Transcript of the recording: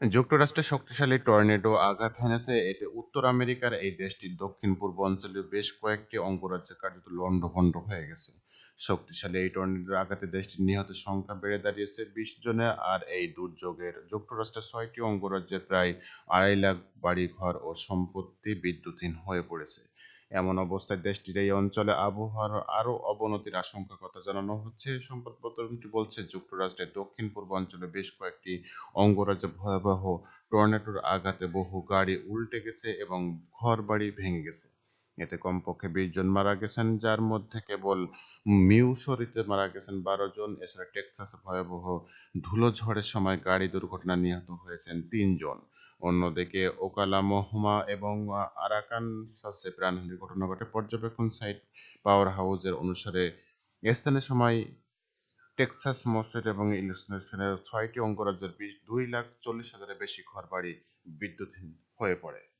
যুক্তরাষ্ট্রের শক্তিশালী টর্নেডো আঘাত হেনেছে এতে উত্তর আমেরিকার এই দেশটির দক্ষিণ-পূর্ব অঞ্চলের বেশ কয়েকটি অঙ্গরাজ্য কার্যত লণ্ডভণ্ড হয়ে গেছে। শক্তিশালী এই টর্নেডোর আঘাতে দেশটির নিহতের সংখ্যা বেড়ে দাঁড়িয়েছে বিশ জনে আর এই দুর্যোগের যুক্তরাষ্ট্রের ছয়টি অঙ্গরাজ্যের প্রায় আড়াই লাখ বাড়িঘর ও সম্পত্তি বিদ্যুৎহীন হয়ে পড়েছে। এমন অবস্থায় দেশটির এই অঞ্চলে আবহাওয়ার আরও অবনতির আশঙ্কার কথা জানানো হচ্ছে। সংবাদপত্রটি বলছে, যুক্তরাষ্ট্রের দক্ষিণ-পূর্ব অঞ্চলে বেশ কয়েকটি অঙ্গরাজ্যে ভয়াবহ টর্নেডোর আঘাতে বহু গাড়ি উল্টে গেছে এবং ঘরবাড়ি ভেঙে গেছে। এতে কমপক্ষে বিশ জন মারা গেছেন, যার মধ্যে কেবল মিউসরিতে মারা গেছেন বারো জন এছাড়া টেক্সাসে ভয়াবহ ধুলোঝড়ের সময় গাড়ি দুর্ঘটনায় নিহত হয়েছেন তিনজন অন্যদিকে ওকালা ওকালামোহমা এবং আরাকান আরাকানসাসে প্রাণহানির ঘটনা ঘটে পর্যবেক্ষণ সাইট পাওয়ার হাউসের অনুসারে স্থানের সময় টেক্সাস মসজিদ এবং ইলিনয়েসের ছয়টি অঙ্গরাজ্যের দুই লাখ চল্লিশ হাজারের বেশি ঘরবাড়ি বিদ্যুৎহীন হয়ে পড়ে।